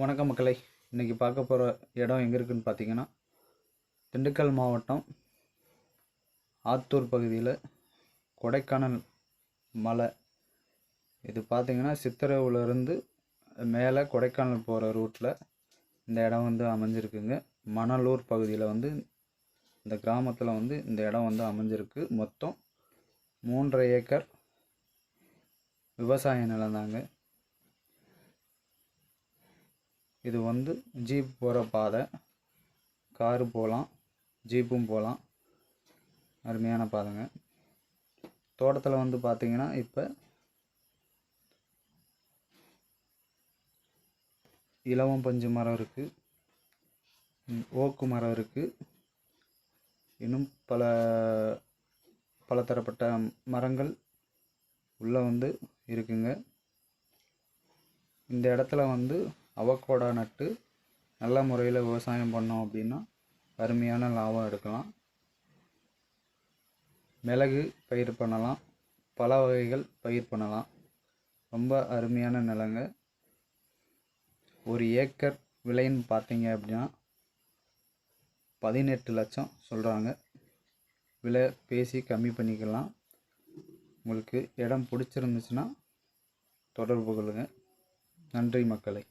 வணக்கம் மக்களை. இன்றைக்கி பார்க்க போகிற இடம் எங்கே இருக்குதுன்னு பார்த்தீங்கன்னா திண்டுக்கல் மாவட்டம் ஆத்தூர் பகுதியில் கொடைக்கானல் மலை. இது பார்த்திங்கன்னா சித்திரவுலேருந்து மேலே கொடைக்கானல் போகிற ரூட்டில் இந்த இடம் வந்து அமைஞ்சிருக்குங்க. மணலூர் பகுதியில் வந்து இந்த கிராமத்தில் வந்து இந்த இடம் வந்து அமைஞ்சிருக்கு. மொத்தம் மூன்றரை ஏக்கர் விவசாய நிலம் தாங்க. இது வந்து ஜீப் போகிற பாதை. காரு போகலாம் ஜீப்பும் போகலாம் அருமையான பாதைங்க. தோட்டத்தில் வந்து பார்த்தீங்கன்னா இப்போ இலவம் பஞ்சு மரம் இருக்குது ஓக்கு மரம் இருக்குது இன்னும் பல பலதரப்பட்ட மரங்கள் உள்ளே வந்து இருக்குங்க. இந்த இடத்துல வந்து அவக்கோடா நட்டு நல்ல முறையில் விவசாயம் பண்ணோம் அப்படின்னா அருமையான லாபம் எடுக்கலாம். மிளகு பயிர் பண்ணலாம். பல வகைகள் பயிர் பண்ணலாம். ரொம்ப அருமையான நிலங்க. ஒரு ஏக்கர் விலைன்னு பார்த்தீங்க அப்படின்னா பதினெட்டு லட்சம் சொல்கிறாங்க விலை பேசி கம்மி பண்ணிக்கலாம். உங்களுக்கு இடம் பிடிச்சிருந்துச்சுன்னா தொடர்பு கொள்ளுங்கள் நன்றி மக்களை.